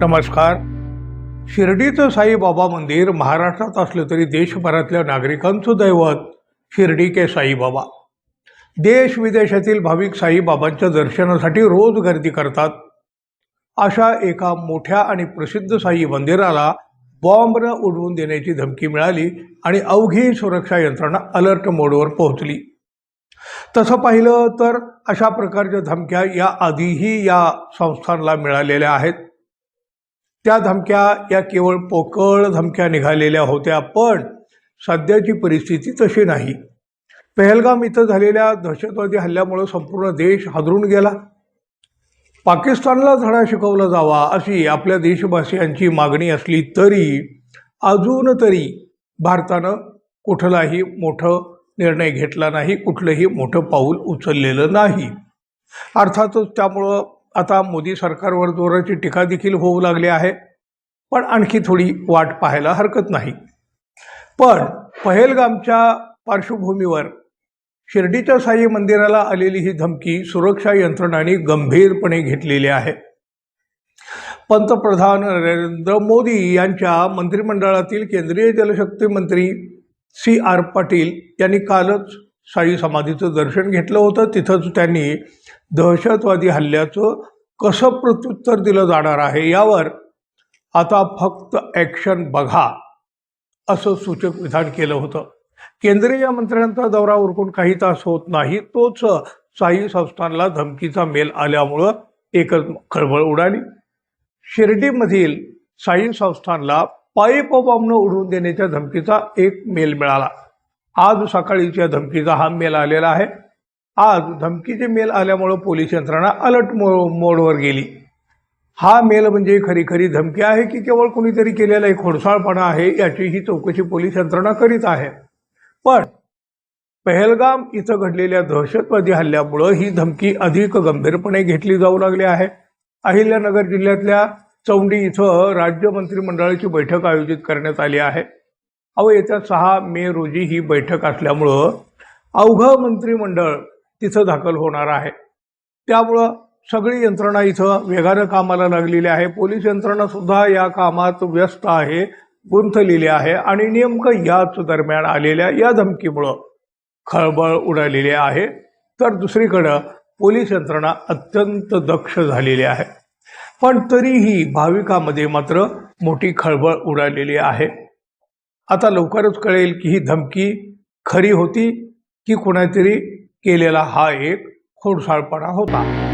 नमस्कार. शिर्डीचं साईबाबा मंदिर महाराष्ट्रात असलं तरी देशभरातल्या नागरिकांचं दैवत शिर्डी के साईबाबा. देश विदेशातील भाविक साईबाबांच्या दर्शनासाठी रोज गर्दी करतात. अशा एका मोठ्या आणि प्रसिद्ध साई मंदिराला बॉम्बनं उडवून देण्याची धमकी मिळाली आणि अवघी सुरक्षा यंत्रणा अलर्ट मोडवर पोहोचली. तसं पाहिलं तर अशा प्रकारच्या धमक्या या आधीही या संस्थांना मिळालेल्या आहेत. त्या धमक्या या केवळ पोकळ धमक्या निघालेल्या होत्या पण सध्याची परिस्थिती तशी नाही. पहलगाम इथं झालेल्या दहशतवादी हल्ल्यामुळं संपूर्ण देश हादरून गेला. पाकिस्तानला धडा शिकवला जावा अशी आपल्या देशवासियांची मागणी असली तरी अजून तरी भारतानं कुठलाही मोठं निर्णय घेतला नाही कुठलंही मोठं पाऊल उचललेलं नाही. अर्थातच त्यामुळं आता मोदी सरकारवर जोराची टीका देखील होऊ लागली आहे पण आणखी थोडी वाट पाहायला हरकत नाही. पण पहेलगामच्या पार्श्वभूमीवर शिर्डीच्या साई मंदिराला आलेली ही धमकी सुरक्षा यंत्रणांनी गंभीरपणे घेतलेली आहे. पंतप्रधान नरेंद्र मोदी यांच्या मंत्रिमंडळातील केंद्रीय जलशक्ती मंत्री सी आर पाटील यांनी कालच साई समाधीचं दर्शन घेतलं होतं. तिथंच त्यांनी दहशतवादी हल्ल्याचं कसं प्रत्युत्तर दिलं जाणार आहे यावर आता फक्त ॲक्शन बघा असं सूचक विधान केलं होतं. केंद्रीय मंत्र्यांचा दौरा उरकून काही तास होत नाही. तोच साई संस्थानला धमकीचा मेल आल्यामुळं एकच खळबळ उडाली. शिर्डीमधील साई संस्थानला पाईप बॉम्बनं उडवून देण्याच्या धमकीचा एक मेल मिळाला. आज सकाळीच्या धमकीचा हा मेल आलेला आहे. आज धमकीचे मेल आल्यामुळं पोलीस यंत्रणा अलर्ट मो मोडवर गेली. हा मेल म्हणजे खरी खरी धमकी आहे की केवळ कुणीतरी केलेला एक खोडसाळपणा आहे याची ही चौकशी पोलीस यंत्रणा करीत आहे. पण पहलगाम इथं घडलेल्या दहशतवादी हल्ल्यामुळं ही धमकी अधिक गंभीरपणे घेतली जाऊ लागली आहे. अहिल्यानगर जिल्ह्यातल्या चौंडी इथं राज्य मंत्रिमंडळाची बैठक आयोजित करण्यात आली आहे. अहो येत्या सहा मे रोजी ही बैठक असल्यामुळं अवघं मंत्रिमंडळ तिथं दाखल होणार आहे. त्यामुळं सगळी यंत्रणा इथं वेगानं कामाला लागलेली आहे. पोलीस यंत्रणा सुद्धा या कामात व्यस्त आहे गुंतलेली आहे आणि नेमकं याच दरम्यान आलेल्या या धमकीमुळं खळबळ उडालेली आहे. तर दुसरीकडं पोलीस यंत्रणा अत्यंत दक्ष झालेली आहे. पण तरीही भाविकामध्ये मात्र मोठी खळबळ उडालेली आहे. आता लवकरच कळेल की ही धमकी खरी होती की कुणातरी केलेला हा एक खोडसाळपणा होता.